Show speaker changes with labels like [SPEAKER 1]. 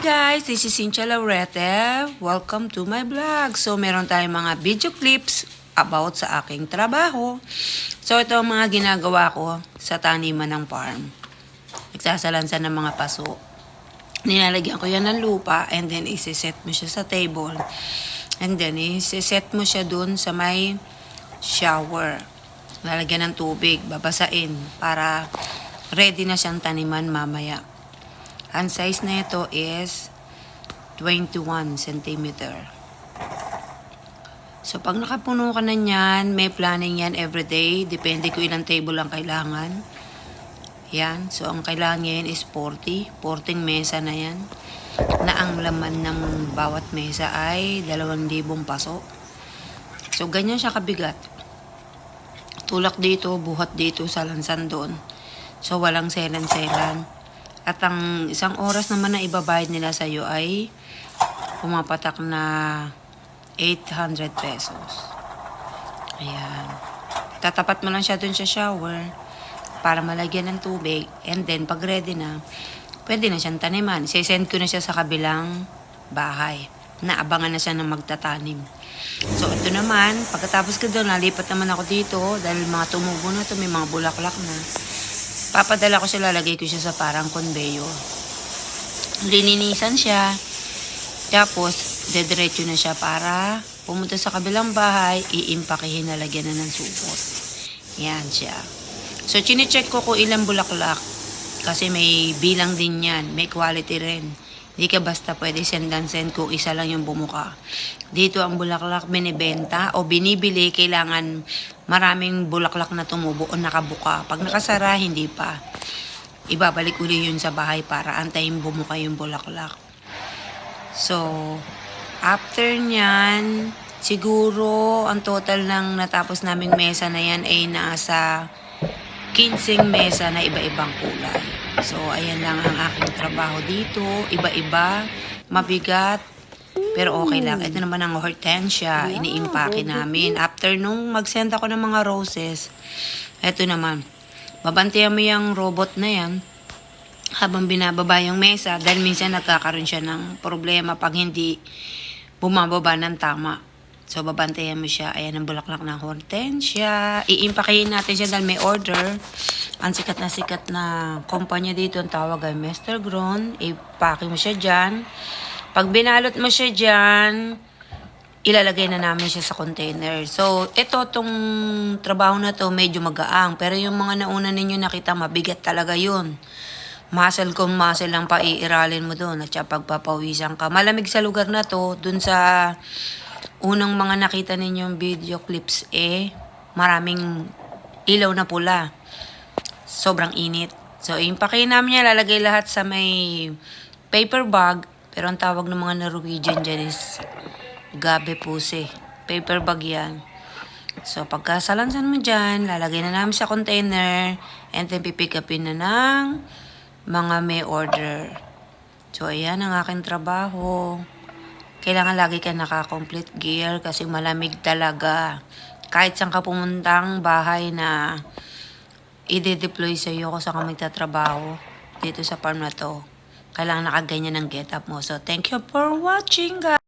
[SPEAKER 1] guys, this is Cynthia Laurete. Welcome to my vlog. So, meron tayong mga video clips about sa aking trabaho. So, ito ang mga ginagawa ko sa taniman ng farm. Nagsasalansan ng mga paso. Nilalagyan ko yan ng lupa and then isiset mo siya sa table. And then, isiset mo siya dun sa may shower. Lalagyan ng tubig, babasain para ready na siyang taniman mamaya. Ang size na ito is 21 cm. So, pag nakapuno ka na niyan, may planning yan everyday. Depende kung ilang table ang kailangan. Yan. So, ang kailangan ngayon is 40. 40 mesa na yan. Na ang laman ng bawat mesa ay 2,000 paso. So, ganyan siya kabigat. Tulak dito, buhat dito, salansan doon. So, walang selan-selan. At ang isang oras naman na ibabayad nila sa iyo ay pumapatak na 800 pesos. Ayan. Tatapat mo lang siya dun sa shower para malagyan ng tubig. And then, pag ready na, pwede na siyang taniman. Sisend ko na siya sa kabilang bahay. Naabangan na siya ng magtatanim. So, ito naman, pagkatapos ko doon, nalipat naman ako dito dahil mga tumubo na to, may mga bulaklak na. Papadala ko siya, lalagay ko siya sa parang conveyor. Lininisan siya. Tapos, dediretso na siya para pumunta sa kabilang bahay, iimpakihin na lagyan na ng supot. Yan siya. So, chinecheck ko kung ilang bulaklak. Kasi may bilang din yan. May quality rin. Hindi ka basta pwede send and send kung isa lang yung bumuka. Dito ang bulaklak binibenta o binibili, kailangan maraming bulaklak na tumubo o nakabuka. Pag nakasara, hindi pa. Ibabalik uli yun sa bahay para antayin bumuka yung bulaklak. So, after nyan, siguro ang total ng natapos naming mesa na yan ay nasa 15 mesa na iba-ibang kulay. So, ayan lang ang aking trabaho dito. Iba-iba, mabigat, pero okay lang. Ito naman ang hortensia, iniimpake namin. After nung mag-send ako ng mga roses, ito naman, babantayan mo yung robot na yan habang binababa yung mesa dahil minsan nagkakaroon siya ng problema pag hindi bumababa ng tama. So, babantayan mo siya. Ayan ang bulaklak ng hortensia. Iimpakihin natin siya dahil may order. Ang sikat na sikat na kumpanya dito, ang tawag ay Mr. Gron. Ipake mo siya dyan. Pag binalot mo siya dyan, ilalagay na namin siya sa container. So, ito, tong trabaho na to, medyo magaang. Pero yung mga nauna ninyo nakita, mabigat talaga yun. Muscle kung muscle lang pa iiralin mo doon at siya pagpapawisan ka. Malamig sa lugar na to, dun sa unang mga nakita ninyong video clips eh, maraming ilaw na pula. Sobrang init. So, impake namin niya, lalagay lahat sa may paper bag. Pero ang tawag ng mga Norwegian dyan is gabe puse. Paper bag yan. So, pagkasalansan mo dyan, lalagay na namin sa container and then pipick upin na ng mga may order. So, ayan ang aking trabaho. Kailangan lagi ka naka-complete gear kasi malamig talaga. Kahit saan ka pumuntang bahay na i-deploy sa iyo kung saan ka magtatrabaho dito sa farm na to. Kailangan nakaganyan ang get up mo. So, thank you for watching, guys.